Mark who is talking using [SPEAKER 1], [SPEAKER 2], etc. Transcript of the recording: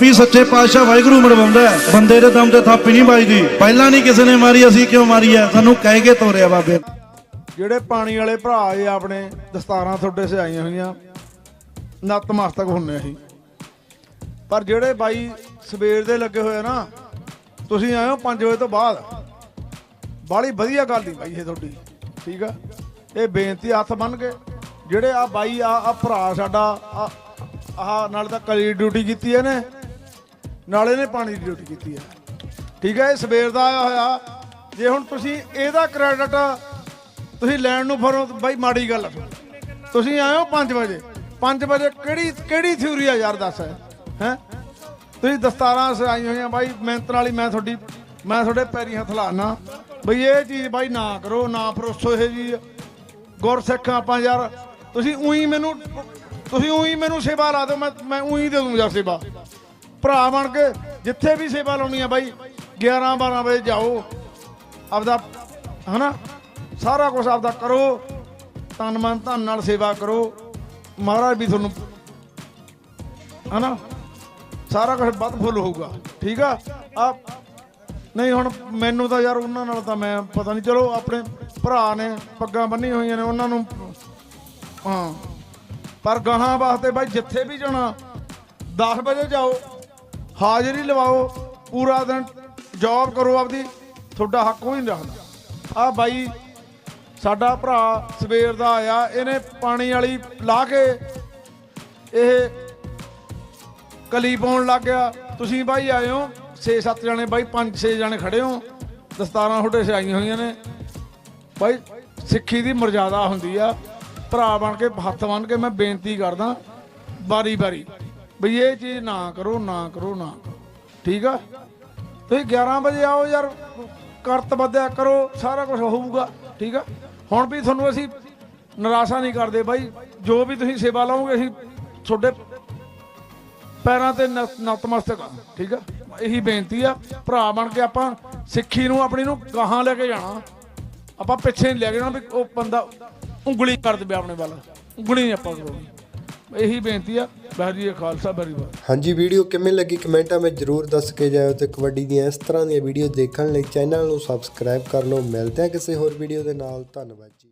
[SPEAKER 1] ਵੀ ਸੱਚੇ ਪਾਤਸ਼ਾਹ ਵਾਹਿਗੁਰੂ ਮਰਵਾਉਂਦਾ ਬੰਦੇ ਦੇ ਦਮ ਤੇ ਥਾਪੀ ਨਹੀਂ ਵੱਜਦੀ। ਪਹਿਲਾਂ ਨਹੀਂ ਕਿਸੇ ਨੇ ਮਾਰੀ, ਅਸੀਂ ਕਿਉਂ ਮਾਰੀ ਹੈ? ਸਾਨੂੰ ਕਹਿ ਕੇ ਤੋਰਿਆ ਬਾਬੇ।
[SPEAKER 2] ਜਿਹੜੇ ਪਾਣੀ ਵਾਲੇ ਭਰਾ ਏ ਆਪਣੇ ਦਸਤਾਰਾਂ ਤੁਹਾਡੇ ਸਜਾਈਆਂ ਹੋਈਆਂ, ਨਤਮਸਤਕ ਹੁੰਨੇ ਅਸੀਂ। ਪਰ ਜਿਹੜੇ ਬਾਈ ਸਵੇਰ ਦੇ ਲੱਗੇ ਹੋਏ ਨਾ, ਤੁਸੀਂ ਆਏ ਹੋ 5 ਵਜੇ ਤੋਂ ਬਾਅਦ। ਬਾਲੀ ਵਧੀਆ ਗੱਲ ਨਹੀਂ ਬਾਈ ਇਹ ਤੁਹਾਡੀ, ਠੀਕ ਆ? ਇਹ ਬੇਨਤੀ ਹੱਥ ਬੰਨ ਕੇ, ਜਿਹੜੇ ਆ ਬਾਈ, ਆ ਭਰਾ ਸਾਡਾ, ਆ, ਆਹ ਨਾਲ ਤਾਂ ਕਲੀ ਡਿਊਟੀ ਕੀਤੀ ਇਹਨੇ। ਨਾਲੇ ਨੇ ਪਾਣੀ ਦੀ ਡਿਊਟੀ ਕੀਤੀ ਹੈ ਠੀਕ ਹੈ ਇਹ ਸਵੇਰ ਦਾ ਆਇਆ ਹੋਇਆ। ਜੇ ਹੁਣ ਤੁਸੀਂ ਇਹਦਾ ਕ੍ਰੈਡਿਟ ਤੁਸੀਂ ਲੈਣ ਨੂੰ ਫਿਰੋ, ਬਾਈ ਮਾੜੀ ਗੱਲ ਤੁਸੀਂ ਆਏ ਹੋ 5 ਵਜੇ। 5 ਵਜੇ ਕਿਹੜੀ ਕਿਹੜੀ ਥਿਊਰੀ ਆ ਯਾਰ ਦੱਸ। ਹੈ? ਤੁਸੀਂ ਦਸਤਾਰਾਂ ਸਜਾਈਆਂ ਹੋਈਆਂ, ਬਾਈ ਮਿਹਨਤ ਨਾਲ ਹੀ ਮੈਂ ਤੁਹਾਡੀ, ਮੈਂ ਤੁਹਾਡੇ ਪੈਰੀ ਹੱਥ ਲਾਣਾ ਬਈ ਇਹ ਚੀਜ਼ ਬਾਈ ਨਾ ਕਰੋ, ਨਾ ਪਰੋਸੋ ਇਹ ਜੀ। ਗੁਰਸਿੱਖ ਆਪਾਂ ਯਾਰ। ਤੁਸੀਂ ਉਹੀ ਮੈਨੂੰ, ਤੁਸੀਂ ਉਹੀ ਮੈਨੂੰ ਸੇਵਾ ਲਾ ਦਿਓ, ਮੈਂ ਮੈਂ ਉਹੀ ਦੇ ਦੂੰਗਾ ਸੇਵਾ। ਭਰਾ ਬਣ ਕੇ ਜਿੱਥੇ ਵੀ ਸੇਵਾ ਲਾਉਣੀ ਆ ਬਾਈ 11 12 ਵਜੇ ਜਾਓ। ਆਪਦਾ, ਹਨਾ? ਸਾਰਾ ਕੁਝ ਆਪਦਾ ਕਰੋ। ਤਨ ਮਨ ਧਨ ਨਾਲ ਸੇਵਾ ਕਰੋ। ਮਹਾਰਾਜ ਵੀ ਤੁਹਾਨੂੰ, ਹਨਾ? ਸਾਰਾ ਕੁਝ ਵੱਧ ਫੁੱਲ ਹੋਊਗਾ। ਠੀਕ ਆ? ਆ, ਨਹੀਂ ਹੁਣ ਮੈਨੂੰ ਤਾਂ ਯਾਰ ਉਹਨਾਂ ਨਾਲ ਤਾਂ ਮੈਂ ਪਤਾ ਨਹੀਂ, ਚਲੋ ਆਪਣੇ ਭਰਾ ਨੇ ਪੱਗਾਂ ਬੰਨੀ ਹੋਈਆਂ ਨੇ, ਉਹਨਾਂ ਨੂੰ, ਹਾਂ। ਪਰ ਗਾਹਾਂ ਵਾਸਤੇ ਬਾਈ ਜਿੱਥੇ ਵੀ ਜਾਣਾ 10 ਵਜੇ ਜਾਓ। ਹਾਜ਼ਰੀ ਲਵਾਓ, ਪੂਰਾ ਦਿਨ ਜੌਬ ਕਰੋ ਆਪਦੀ, ਤੁਹਾਡਾ ਹੱਕ ਕੋਈ ਨਹੀਂ ਰੱਖਦਾ। ਆ ਬਾਈ, ਸਾਡਾ ਭਰਾ ਸਵੇਰ ਦਾ ਆਇਆ, ਇਹਨੇ ਪਾਣੀ ਵਾਲੀ ਲਾ ਕੇ ਇਹ ਕਲੀ ਪਾਉਣ ਲੱਗ ਗਿਆ। ਤੁਸੀਂ ਬਾਈ ਆਏ ਹੋ 6-7 ਜਣੇ, ਬਾਈ 5-6 ਜਣੇ ਖੜੇ ਹੋ, ਦਸਤਾਰਾਂ ਤੁਹਾਡੇ ਸਜਾਈਆਂ ਹੋਈਆਂ ਨੇ। ਬਾਈ, ਸਿੱਖੀ ਦੀ ਮਰਜ਼ਾਦਾ ਹੁੰਦੀ ਆ। ਭਰਾ ਬਣ ਕੇ, ਹੱਥ ਬੰਨ ਕੇ ਮੈਂ ਬੇਨਤੀ ਕਰਦਾ ਬਾਰੀ ਬਾਰੀ ਬਈ ਇਹ ਚੀਜ਼ ਨਾ ਕਰੋ ਨਾ ਕਰੋ ਨਾ ਕਰੋ। ਠੀਕ ਆ? ਤੁਸੀਂ 11 ਵਜੇ ਆਓ ਯਾਰ, ਕਰਤ ਵਧਿਆ ਕਰੋ, ਸਾਰਾ ਕੁਝ ਹੋਊਗਾ, ਠੀਕ ਆ? ਹੁਣ ਵੀ ਤੁਹਾਨੂੰ ਅਸੀਂ ਨਿਰਾਸ਼ਾ ਨਹੀਂ ਕਰਦੇ ਬਾਈ। ਜੋ ਵੀ ਤੁਸੀਂ ਸੇਵਾ ਲਾਓਗੇ, ਅਸੀਂ ਤੁਹਾਡੇ ਪੈਰਾਂ ਤੇ ਨਤਮਸਤਕ ਆ, ਠੀਕ ਆ? ਇਹੀ ਬੇਨਤੀ ਆ, ਭਰਾ ਬਣ ਕੇ ਆਪਾਂ ਸਿੱਖੀ ਨੂੰ, ਆਪਣੀ ਨੂੰ ਗਾਹਾਂ ਲੈ ਕੇ ਜਾਣਾ। ਆਪਾਂ ਪਿੱਛੇ ਨਹੀਂ ਲੈ ਕੇ ਜਾਣਾ ਵੀ ਉਹ ਬੰਦਾ ਉਂਗਲੀ ਕਰ ਦੇਵੇ ਆਪਣੇ ਵੱਲ। ਉਂਗਲੀ ਨਹੀਂ ਆਪਾਂ ਕਰੋਗੇ। ਇਹੀ ਬੇਨਤੀ ਆ, ਵਾਹਿਗੁਰੂ ਖਾਲਸਾ, ਵਾਹਿਗੁਰੂ
[SPEAKER 3] ਹਾਂਜੀ, ਵੀਡੀਓ ਕਿਵੇਂ ਲੱਗੀ ਕਮੈਂਟਾਂ ਵਿੱਚ ਜਰੂਰ ਦੱਸ ਕੇ ਜਾਇਓ ਤੇ ਕਬੱਡੀ ਦੀਆਂ ਇਸ ਤਰ੍ਹਾਂ ਦੀਆਂ ਵੀਡੀਓ ਦੇਖਣ ਲਈ ਚੈਨਲ ਨੂੰ ਸਬਸਕ੍ਰਾਈਬ ਕਰ ਲਓ। ਮਿਲਦੇ ਹਾਂ ਕਿਸੇ ਹੋਰ ਵੀਡੀਓ ਦੇ ਨਾਲ। ਧੰਨਵਾਦ ਜੀ।